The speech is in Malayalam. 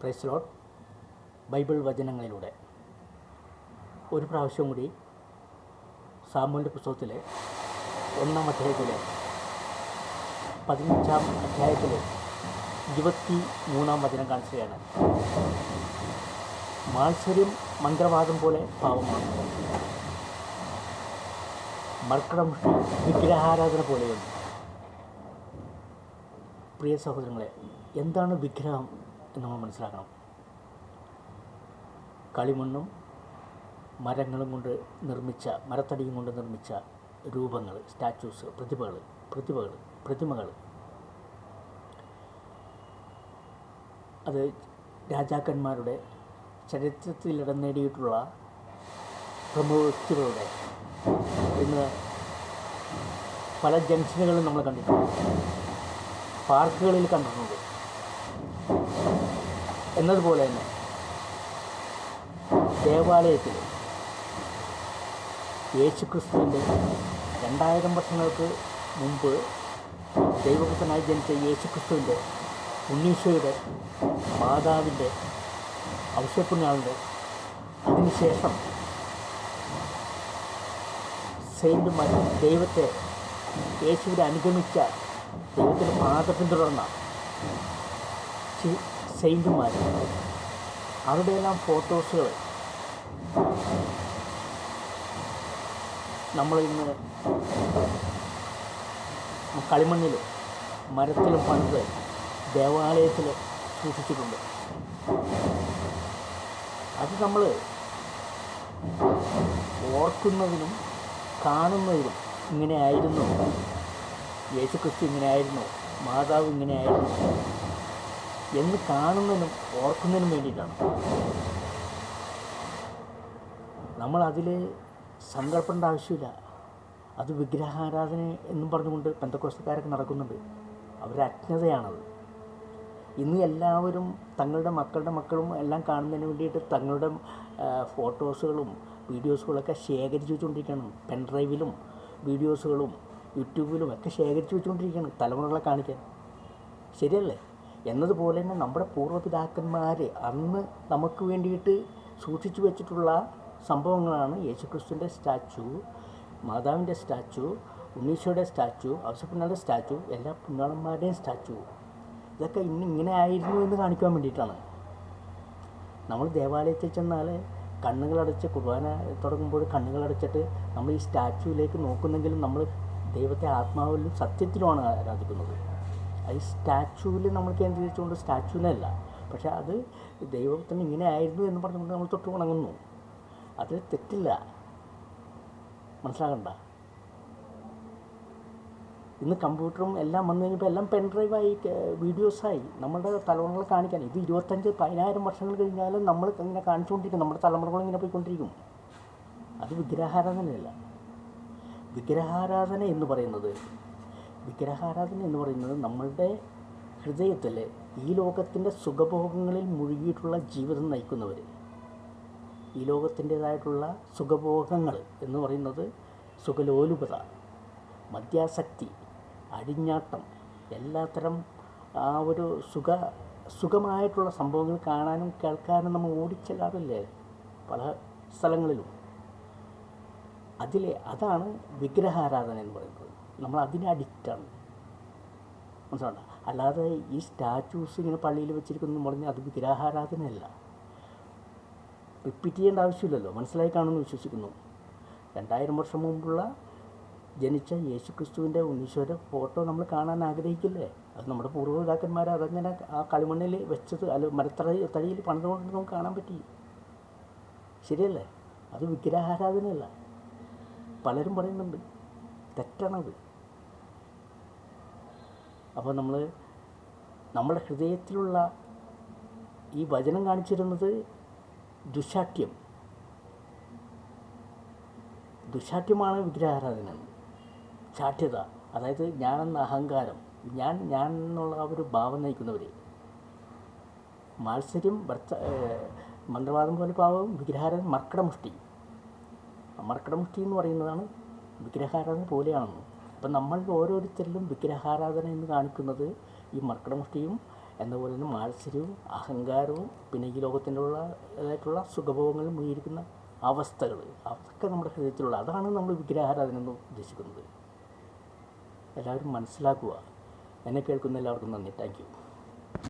പ്രൈസ്ലോട്ട് ബൈബിൾ വചനങ്ങളിലൂടെ. ഒരു പ്രാവശ്യം കൂടി സാമൂലിന്റെ പുസ്തകത്തിലെ ഒന്നാം അധ്യായത്തിലെ പതിനഞ്ചാം അധ്യായത്തിലെ ഇരുപത്തി മൂന്നാം വചനം കാണിക്കുകയാണ് മാത്സര്യം മന്ത്രവാദം പോലെ പാവമാണ് മർക്കടം വിഗ്രഹാരാധന പോലെയുണ്ട്. പ്രിയ സഹോദരങ്ങളെ എന്താണ് വിഗ്രഹം? നമ്മൾ മനസ്സിലാക്കണം. കളിമണ്ണും മരങ്ങളും കൊണ്ട് നിർമ്മിച്ച മരത്തടിയും കൊണ്ട് നിർമ്മിച്ച രൂപങ്ങൾ സ്റ്റാച്യൂസ് പ്രതിഭകൾ പ്രതിഭകൾ പ്രതിമകൾ അത് രാജാക്കന്മാരുടെ ചരിത്രത്തിൽ ഇടം നേടിയിട്ടുള്ള പ്രമുഖ വ്യക്തികളുടെ ഇന്ന് പല ജംഗ്ഷനുകളും നമ്മൾ കണ്ടിട്ടുണ്ട്. പാർക്കുകളിൽ കണ്ടിട്ടുണ്ട്. എന്നതുപോലെ തന്നെ. ദേവാലയത്തിൽ യേശുക്രിസ്തുവിന്റെ രണ്ടായിരം വർഷങ്ങൾക്ക് മുമ്പ് ദൈവപുത്രനായി ജനിച്ച യേശുക്രിസ്തുവിന്റെ ഉണ്ണീശോയുടെ മാതാവിന്റെ ഔഷധപ്പുണ്യാളുടെ അതിനുശേഷം സെയിന്റുമാർ ദൈവത്തെ യേശുവിനെ അനുഗമിച്ച ദൈവത്തിന്റെ പാത പിന്തുടർന്ന സെയിന്റുമാർ അവരുടെയെല്ലാം ഫോട്ടോസുകൾ നമ്മൾ ഇന്ന് കളിമണ്ണിലും മരത്തിലും പണ്ട് ദേവാലയത്തിൽ സൂക്ഷിച്ചിട്ടുണ്ട്. അത് നമ്മൾ ഓർക്കുന്നതിനും കാണുന്നതിനും ഇങ്ങനെയായിരുന്നു. യേശുക്രിസ്തു ഇങ്ങനെയായിരുന്നു. മാതാവ് ഇങ്ങനെയായിരുന്നു. എന്ന് കാണുന്നതിനും ഓർക്കുന്നതിനും വേണ്ടിയിട്ടാണ്. നമ്മൾ അതിൽ സങ്കല്പേണ്ട ആവശ്യമില്ല. അത് വിഗ്രഹാരാധന എന്നും പറഞ്ഞുകൊണ്ട് പെന്തക്കോസ്തക്കാരൊക്കെ നടക്കുന്നുണ്ട്. അവരുടെ അജ്ഞതയാണത്. ഇന്ന് എല്ലാവരും തങ്ങളുടെ മക്കളുടെ മക്കളും എല്ലാം കാണുന്നതിന് വേണ്ടിയിട്ട് തങ്ങളുടെ ഫോട്ടോസുകളും വീഡിയോസുകളൊക്കെ ശേഖരിച്ച് വെച്ചുകൊണ്ടിരിക്കുകയാണ്. പെൻഡ്രൈവിലും വീഡിയോസുകളും യൂട്യൂബിലും ഒക്കെ ശേഖരിച്ച് വെച്ചുകൊണ്ടിരിക്കുകയാണ് തലമുറകളെ കാണിക്കാൻ. ശരിയല്ലേ? എന്നതുപോലെ തന്നെ നമ്മുടെ പൂർവപിതാക്കന്മാർ അന്ന് നമുക്ക് വേണ്ടിയിട്ട് സൂക്ഷിച്ചു വെച്ചിട്ടുള്ള സംഭവങ്ങളാണ് യേശുക്രിസ്തുവിന്റെ സ്റ്റാച്ചു മാതാവിന്റെ സ്റ്റാച്ചു ഉണ്ണീശോയുടെ സ്റ്റാച്ചു ഔസപ്പുണ്ണയുടെ സ്റ്റാച്ചു എല്ലാ പുണ്യാളന്മാരുടെയും സ്റ്റാച്ചു. ഇതൊക്കെ ഇന്ന് ഇങ്ങനെ ആയിരുന്നു എന്ന് കാണിക്കാൻ വേണ്ടിയിട്ടാണ്. നമ്മൾ ദേവാലയത്തിൽ ചെന്നാൽ കണ്ണുകളടച്ച് കുർബാന തുടങ്ങുമ്പോൾ കണ്ണുകളടച്ചിട്ട് നമ്മൾ ഈ സ്റ്റാച്ചുവിലേക്ക് നോക്കുന്നെങ്കിലും നമ്മൾ ദൈവത്തെ ആത്മാവിലും സത്യത്തിലുമാണ് ആരാധിക്കുന്നത്. ഈ സ്റ്റാച്ചുവിൽ നമ്മൾ കേന്ദ്രീകരിച്ചുകൊണ്ട് സ്റ്റാച്ചുവിനല്ല പക്ഷേ അത് ദൈവത്തിന് ഇങ്ങനെ ആയിരുന്നു എന്ന് പറഞ്ഞുകൊണ്ട് നമ്മൾ തൊട്ട് ഉണങ്ങുന്നു. അത് തെറ്റില്ല. മനസ്സിലാകണ്ട. ഇന്ന് കമ്പ്യൂട്ടറും എല്ലാം വന്നു കഴിഞ്ഞപ്പോൾ എല്ലാം പെൻഡ്രൈവായി വീഡിയോസായി നമ്മുടെ തലമുറകൾ കാണിക്കാൻ. ഇത് ഇരുപത്തഞ്ച് പതിനായിരം വർഷങ്ങൾ കഴിഞ്ഞാലും നമ്മൾ ഇങ്ങനെ കാണിച്ചുകൊണ്ടിരിക്കും. നമ്മുടെ തലമുറകൾ ഇങ്ങനെ പോയിക്കൊണ്ടിരിക്കും. അത് വിഗ്രഹാരാധനയല്ല. വിഗ്രഹാരാധന എന്ന് പറയുന്നത് വിഗ്രഹാരാധന എന്ന് പറയുന്നത് നമ്മളുടെ ഹൃദയത്തിൽ ഈ ലോകത്തിന്റെ സുഖഭോഗങ്ങളിൽ മുഴുകിയിട്ടുള്ള ജീവിതം നയിക്കുന്നവർ ഈ ലോകത്തിന്റേതായിട്ടുള്ള സുഖഭോഗങ്ങൾ എന്ന് പറയുന്നത് സുഖലോലുപത മദ്യാസക്തി അടിഞ്ഞാട്ടം എല്ലാത്തരം ആ ഒരു സുഖ സുഖമായിട്ടുള്ള സംഭവങ്ങൾ കാണാനും കേൾക്കാനും നമ്മൾ ഓടിച്ചെല്ലാറില്ലേ പല സ്ഥലങ്ങളിലും. അതിലെ അതാണ് വിഗ്രഹാരാധന എന്ന് പറയുന്നത്. നമ്മൾ അതിന് അഡിക്റ്റാണ് മനസ്സിലാണ്ട അല്ലാതെ ഈ സ്റ്റാച്യൂസ് ഇങ്ങനെ പള്ളിയിൽ വെച്ചിരിക്കുന്നു പറഞ്ഞാൽ അത് വിഗ്രഹാരാധനയല്ല. റിപ്പീറ്റ് ചെയ്യേണ്ട ആവശ്യമില്ലല്ലോ. മനസ്സിലായി കാണുമെന്ന് വിശ്വസിക്കുന്നു. രണ്ടായിരം വർഷം മുമ്പുള്ള ജനിച്ച യേശു ക്രിസ്തുവിന്റെ ഉണ്ണീശ്വര ഫോട്ടോ നമ്മൾ കാണാൻ ആഗ്രഹിക്കില്ലേ? അത് നമ്മുടെ പൂർവപിതാക്കന്മാർ അതങ്ങനെ ആ കളിമണ്ണിൽ വെച്ചത് അല്ല മരത്തറ തടിയിൽ പണിതുകൊണ്ട് നമുക്ക് കാണാൻ പറ്റി. ശരിയല്ലേ? അത് വിഗ്രഹാരാധനയല്ല. പലരും പറയുന്നുണ്ട് തെറ്റാണത്. അപ്പോൾ നമ്മൾ നമ്മുടെ ഹൃദയത്തിലുള്ള ഈ വചനം കാണിച്ചിരുന്നത് ദുശാഠ്യം. ദുശാഠ്യമാണ് വിഗ്രഹാരാധന ചാഠ്യത. അതായത് ഞാനെന്ന അഹങ്കാരം. ഞാൻ ഞാൻ എന്നുള്ള ആ ഒരു ഭാവം നയിക്കുന്നവർ മാത്സര്യം ഭർത്ത മന്ത്രവാദം പോലെ പാവം വിഗ്രഹാരാധന മർക്കടമുഷ്ടി. മർക്കടമുഷ്ടി എന്ന് പറയുന്നതാണ് വിഗ്രഹാരാധന പോലെയാണെന്ന്. അപ്പം നമ്മൾ ഓരോരുത്തരിലും വിഗ്രഹാരാധന എന്ന് കാണിക്കുന്നത് ഈ മർക്കടമുഷ്ടിയും എന്നപോലെ തന്നെ മാത്സര്യവും അഹങ്കാരവും പിന്നെ ഈ ലോകത്തിലുള്ള ഇതായിട്ടുള്ള സുഖഭോഗങ്ങളും മുങ്ങിയിരിക്കുന്ന അവസ്ഥകൾ അതൊക്കെ നമ്മുടെ ഹൃദയത്തിലുള്ള അതാണ് നമ്മൾ വിഗ്രഹാരാധന എന്ന് ഉദ്ദേശിക്കുന്നത്. എല്ലാവരും മനസ്സിലാക്കുക. എന്നെ കേൾക്കുന്ന എല്ലാവർക്കും നന്ദി. താങ്ക്